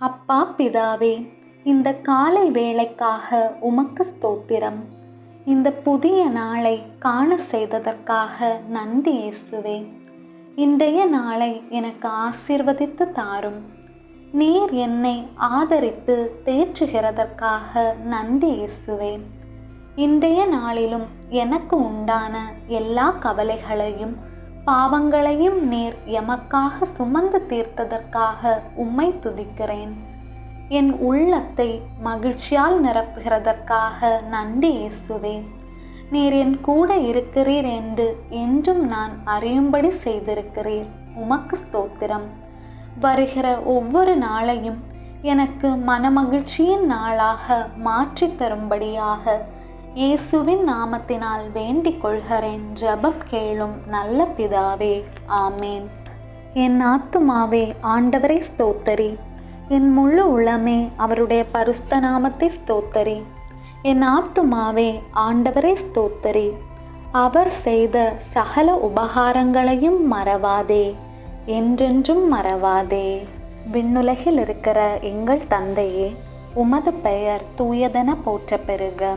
அப்பா பிதாவே இந்த காலை வேலைக்காக உமக்கு ஸ்தோத்திரம். இந்த புதிய நாளை காண செய்ததற்காக நன்றி இயேசுவே. இன்றைய நாளை எனக்கு ஆசீர்வதித்து தாரும். நீர் என்னை ஆதரித்து தேற்றுகிறதற்காக நன்றி இயேசுவே. இன்றைய நாளிலும் எனக்கு உண்டான எல்லா கவலைகளையும் பாவங்களையும் நீர் எமக்காக சுமந்து தீர்த்ததற்காக உம்மை துதிக்கிறேன். என் உள்ளத்தை மகிழ்ச்சியால் நிரப்புகிறதற்காக நன்றி இயேசுவே. நீர் என் கூட இருக்கிறீர் என்று என்றும் நான் அறியும்படி செய்திருக்கிறீர். உமக்கு ஸ்தோத்திரம். வருகிற ஒவ்வொரு நாளையும் எனக்கு மனமகிழ்ச்சியின் நாளாக மாற்றித் தரும்படியாக இயேசுவின் நாமத்தினால் வேண்டிக் கொள்கிறேன். ஜபம் கேளும் நல்ல பிதாவே ஆமேன். என் ஆத்துமாவே ஆண்டவரை ஸ்தோத்தரி. என் முழு உளமே அவருடைய பருஸ்த நாமத்தை ஸ்தோத்தரி. என் ஆத்துமாவே ஆண்டவரை ஸ்தோத்தரி. அவர் செய்த சகல உபகாரங்களையும் மறவாதே என்றென்றும் மறவாதே. விண்ணுலகில் இருக்கிற எங்கள் தந்தையே உமது பெயர் தூயதென போற்ற பெறுக